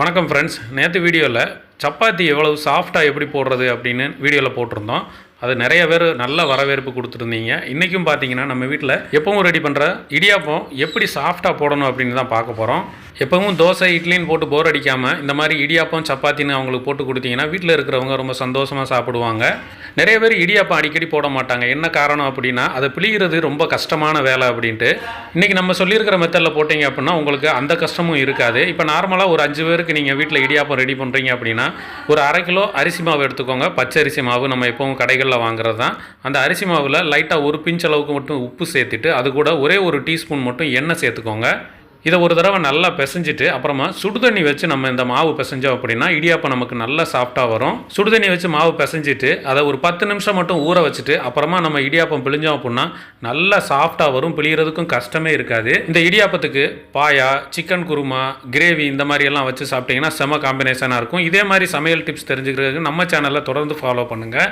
வணக்கம் ஃப்ரெண்ட்ஸ் நேற்று வீடியோவில் சப்பாத்தி எவ்வளவு சாஃப்டாக எப்படி போடுறது அப்படின்னு வீடியோவில் போட்டிருந்தோம். அது நிறைய பேர் நல்ல வரவேற்பு கொடுத்துருந்தீங்க. இன்றைக்கும் பார்த்தீங்கன்னா நம்ம வீட்டில் எப்பவும் ரெடி பண்ணுற இடியாப்பம் எப்படி சாஃப்டாக போடணும் அப்படின்னு தான் பார்க்க போகிறோம் எப்பவும் தோசை இட்லின்னு போட்டு போர் அடிக்காமல் இந்த மாதிரி இடியாப்பம் சப்பாத்தின்னு அவங்களுக்கு போட்டு கொடுத்தீங்கன்னா வீட்டில் இருக்கிறவங்க ரொம்ப சந்தோஷமாக சாப்பிடுவாங்க. நிறைய பேர் இடியாப்பம் அடிக்கடி போட மாட்டாங்க. என்ன காரணம் அப்படின்னா அதை பிழிகிறது ரொம்ப கஷ்டமான வேலை அப்படின்ட்டு. இன்றைக்கி நம்ம சொல்லியிருக்கிற மெத்தடில் போட்டிங்க அப்படின்னா உங்களுக்கு அந்த கஷ்டமும் இருக்காது. இப்போ நார்மலாக ஒரு அஞ்சு பேருக்கு நீங்கள் வீட்டில் இடியாப்பம் ரெடி பண்ணுறீங்க அப்படின்னா ஒரு அரை கிலோ அரிசி மாவு எடுத்துக்கோங்க. பச்சரிசி மாவு நம்ம எப்பவும் கடைகளில் வாங்குறது தான். அந்த அரிசி மாவில் லைட்டாக ஒரு பிஞ்ச் அளவுக்கு மட்டும் உப்பு சேர்த்துட்டு அது கூட ஒரே ஒரு டீஸ்பூன் மட்டும் எண்ணெய் சேர்த்துக்கோங்க. இதை ஒரு தடவை நல்லா பிசைஞ்சிட்டு அப்புறமா சுடுதண்ணி வச்சு நம்ம இந்த மாவு பிசைஞ்சோம் அப்படின்னா இடியாப்பம் நமக்கு நல்லா சாஃப்டாக வரும். சுடுதண்ணி வச்சு மாவு பிசைஞ்சிட்டு அதை ஒரு பத்து நிமிஷம் மட்டும் ஊற வச்சுட்டு அப்புறமா நம்ம இடியாப்பம் பிழிஞ்சோம் அப்படின்னா நல்லா சாஃப்டாக வரும். பிழியறதுக்கும் கஷ்டமே இருக்காது. இந்த இடியாப்பத்துக்கு பாயா சிக்கன் குருமா கிரேவி இந்த மாதிரி எல்லாம் வச்சு சாப்பிட்டீங்கன்னா செம காம்பினேஷனாக இருக்கும். இதே மாதிரி சமையல் டிப்ஸ் தெரிஞ்சுக்கிறதுக்கு நம்ம சேனலை தொடர்ந்து ஃபாலோ பண்ணுங்கள்